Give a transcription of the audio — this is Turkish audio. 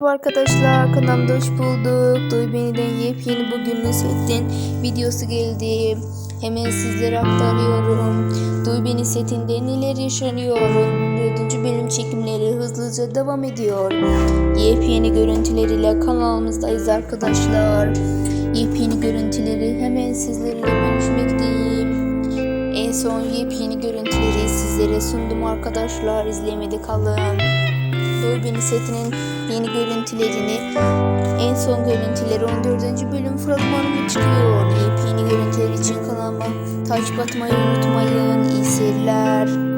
Merhaba arkadaşlar kanalımda hoş bulduk. Duy Beni'den yepyeni bugünün setin videosu geldi. Hemen sizlere aktarıyorum. Duy Beni setinde neler yaşanıyor? 4. bölüm çekimleri hızlıca devam ediyor. Yepyeni görüntüleriyle kanalımızdayız arkadaşlar. Yepyeni görüntüleri hemen sizlerle bölüşmekteyim. En son yepyeni görüntüleri sizlere sundum arkadaşlar. İzlemede kalın. Beni setinin yeni görüntülerini en son görüntüleri 14. bölüm fragmanı çıkıyor. Yepyeni görüntüler için kanalıma takip atmayı unutmayın. İyi seyirler.